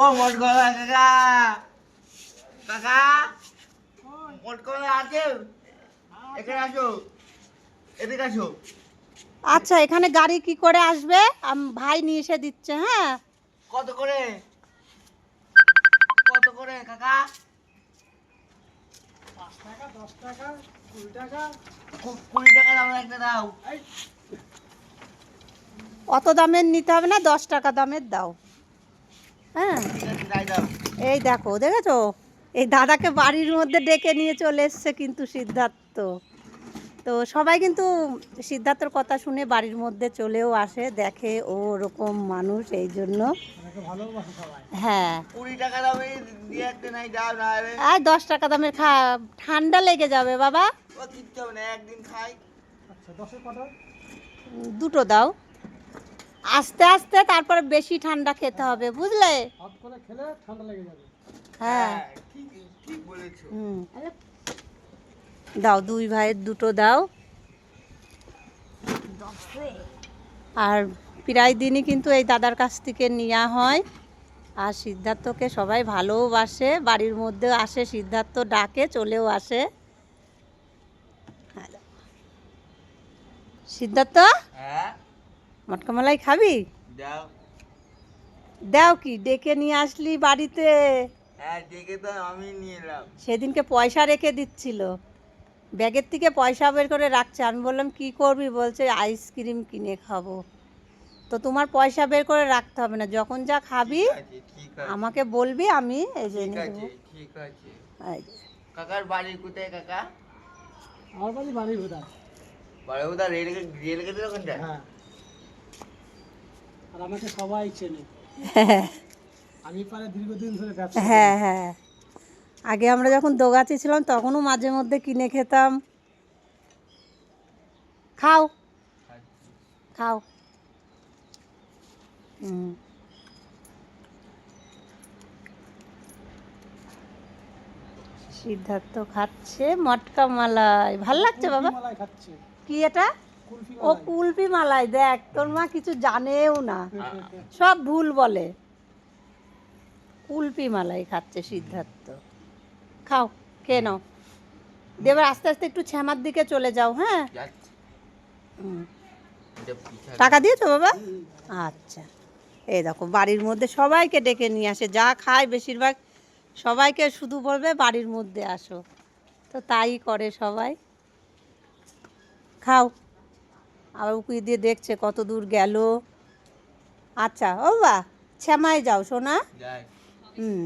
ও মোট গলা কাকা? কাকা? মোট গলা আছে? এখানে আসো। এদিকে আসো। আচ্ছা এখানে গাড়ি কি করে আসবে? আম- ভাই নিয়ে এসে দিচ্ছে হ্যাঁ? কত করে? কত করে কাকা? কু- কুড়ি টাকা দাম একটা দাও। অত দামের নিতে হবে না দশ টাকা দামের দাও। হ্যাঁ। দাও এই দেখো দেখেছ? এই দাদাকে বাড়ির মধ্যে ডেকে নিয়ে চলে এসছে কিন্তু সিদ্ধার্থ। তো সবাই কিন্তু সিদ্ধার্থর কথা শুনে বাড়ির মধ্যে চলেও আসে দেখে ও ওরকম মানুষ এই জন্য। হ্যাঁ। আর দশ টাকা দামের খা ঠান্ডা লেগে যাবে বাবা। ও কিচ্ছু হবে না একদিন খাই। দুটো দাও। আস্তে আস্তে তারপরে বেশি ঠান্ডা খেতে হবে বুঝলে? হ্যাঁ। ঠিক ঠিক বলেছ। হুম। দাও দুই ভাইয়ের দুটো দাও। আর প্রায় দিনই কিন্তু এই দাদার কাছ থেকে নেওয়া হয়। আর সিদ্ধার্থকে সবাই ভালোবাসে বাড়ির মধ্যে আসে সিদ্ধার্থ ডাকে চলেও আসে। সিদ্ধার্থ? হ্যাঁ। মটকা মালাই খাবি? দাও। দাও কি? ডেকে নিয়ে আসলি বাড়িতে। হ্যাঁ দেখে তো আমি নিয়ে এলাম। সেদিনকে পয়সা রেখে দিচ্ছিল। ব্যাগের থেকে পয়সা বের করে রাখছে। আমি বললাম কি করবি? বলছে আইসক্রিম কিনে খাব। তো তোমার পয়সা বের করে রাখতে হবে না। যখন যা খাবি আমাকে বলবি আমি এই যে ঠিক আছে। কাকার বাড়ি কোথায় কাকা? আমার বাড়ি বাড়ি বাড়ি কোথায় রেল রেল হ্যাঁ। আর আমাকে সবাই চেনে। হ্যাঁ। আমি প্রায় দীর্ঘদিন ধরে ব্যবসা হ্যাঁ হ্যাঁ। আগে আমরা যখন দোগাতে ছিলাম তখনও মাঝে মধ্যে কিনে খেতাম। খাও। খাও। হুম। সিদ্ধার্থ খাচ্ছে মটকা মালাই। ভালো লাগছে বাবা? খাচ্ছে। কি এটা? ও কুলপি মালাই দেখ তোর মা কিছু জানেও না। সব ভুল বলে। কুলপি মালাই খাচ্ছে সিদ্ধার্থ। খাও খেয়ে নাও। দেবার আস্তে আস্তে একটু ছ্যামার দিকে চলে যাও হ্যাঁ? টাকা দিয়েছ বাবা? আচ্ছা। এই দেখো বাড়ির মধ্যে সবাইকে ডেকে নিয়ে আসে যা খায় বেশিরভাগ সবাইকে শুধু বলবে বাড়ির মধ্যে আসো। তো তাই করে সবাই। খাও। আবার উকুই দিয়ে দেখছে কত দূর গেল। আচ্ছা ও বা শ্যামায় যাও সোনা। হুম।